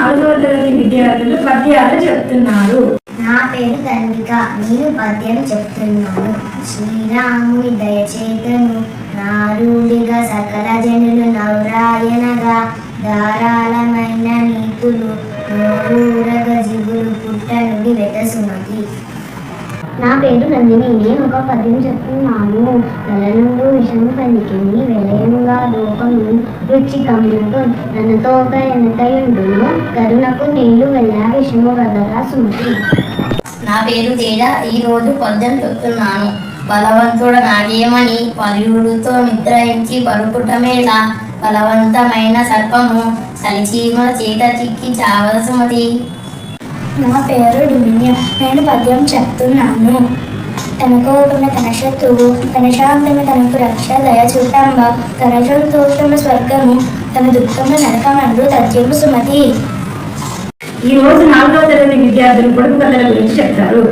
నాలుగవ తరగతి విద్యార్థులు పద్యాలు చెప్తున్నారు. నా పేరు ధన్విక నేను పద్యం చెప్తున్నాను. శ్రీరాముని దయచేతను నారుడిగా సకల జనులు నవరాయనగా ధారాళమైన నీతులు నోరూరగ జిగురు పుట్టనుడి వెతసుమతి. నా పేరు నందిని. నేను ఒక పద్యం చెప్తున్నాను. తలనుండు విషము పలికిని విలయంగా లోకము రుచి కమ్ముకు నన్నతో ఒక ఎనతయుండును కరుణకు నీళ్ళు వెళ్ళా విషము వదరా సుమతి. నా పేరు తేజ. ఈ రోజు పద్యం చెప్తున్నాను. బలవంతుడు నాగేమని పర్యుడితో నిద్రయించి పరుకుటమేలా బలవంతమైన సర్పము. చలిచీమల చేత చిక్కి చావలసుమతి నా పేరు డుమిన్య నేను పద్యం చెప్తున్నాను. తనకోటమ తన శత్రువు తన శాంతము తనకు రక్ష దయ చూటంబ తన సంతోషము స్వర్గము తన దుఃఖము నరకమందు తథ్యము సుమతి. ఈ రోజు నాలుగవ తరగతి విద్యార్థులు పొడుపు కథల గురించి చెప్తారు.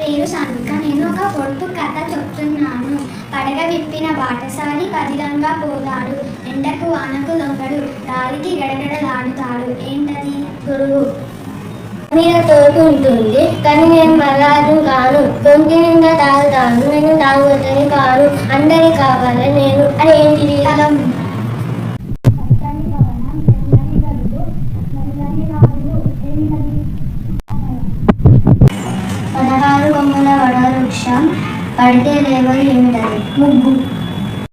పేరు సానిక నేను ఒక పొడుపు కథ చెప్తున్నాను. పడగ విప్పిన బాటసారి కదిలంగా పోతాడు. ఎండకు వానకు లొంగడు గాలికి గడగడలాడుతాడు. ఏంటది? గురువు. మీద తోడు ఉంటుంది కానీ నేను బలాదు కాను దొంగి నిండా తాగుతాను నేను తాగుతని కాను అందరి కావాలి నేను అదేంటిది? కలం. పదహారు కొమ్మల వడ వృక్షం పడితే లేవలు ఏమిటది? ముగ్గు.